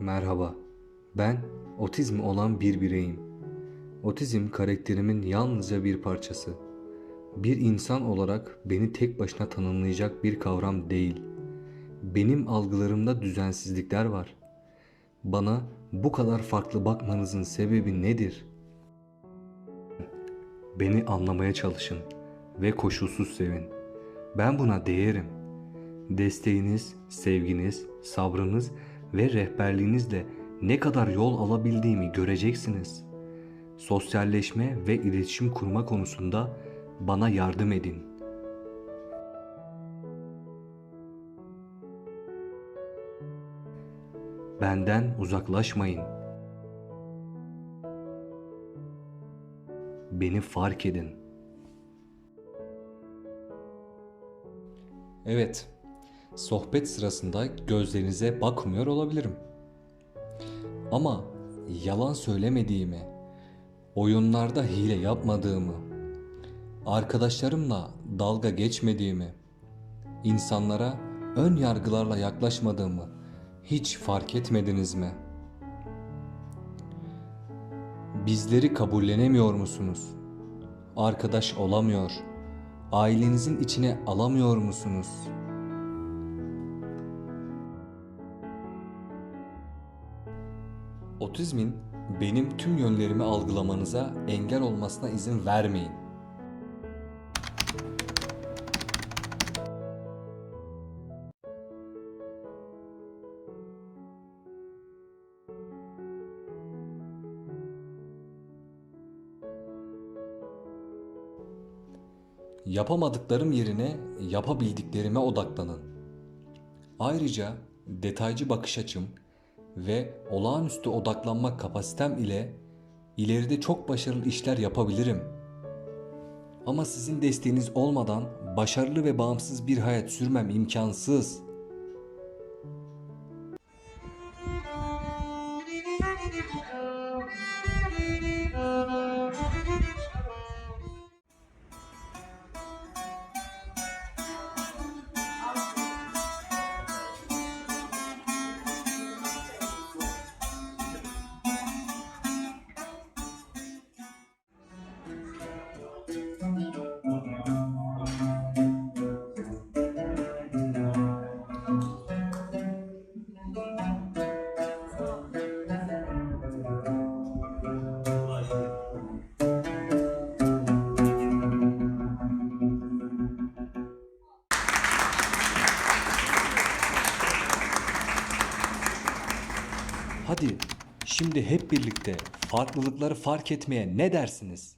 Merhaba. Ben otizmi olan bir bireyim. Otizm karakterimin yalnızca bir parçası. Bir insan olarak beni tek başına tanımlayacak bir kavram değil. Benim algılarımda düzensizlikler var. Bana bu kadar farklı bakmanızın sebebi nedir? Beni anlamaya çalışın ve koşulsuz sevin. Ben buna değerim. Desteğiniz, sevginiz, sabrınız ve rehberliğinizle ne kadar yol alabildiğimi göreceksiniz. Sosyalleşme ve iletişim kurma konusunda bana yardım edin. Benden uzaklaşmayın. Beni fark edin. Evet, sohbet sırasında gözlerinize bakmıyor olabilirim. Ama yalan söylemediğimi, oyunlarda hile yapmadığımı, arkadaşlarımla dalga geçmediğimi, insanlara ön yargılarla yaklaşmadığımı hiç fark etmediniz mi? Bizleri kabullenemiyor musunuz? Arkadaş olamıyor, ailenizin içine alamıyor musunuz? Otizmin benim tüm yönlerimi algılamanıza engel olmasına izin vermeyin. Yapamadıklarım yerine yapabildiklerime odaklanın. Ayrıca detaycı bakış açım ve olağanüstü odaklanma kapasitem ile ileride çok başarılı işler yapabilirim. Ama sizin desteğiniz olmadan başarılı ve bağımsız bir hayat sürmem imkansız. Hadi şimdi hep birlikte farklılıkları fark etmeye ne dersiniz?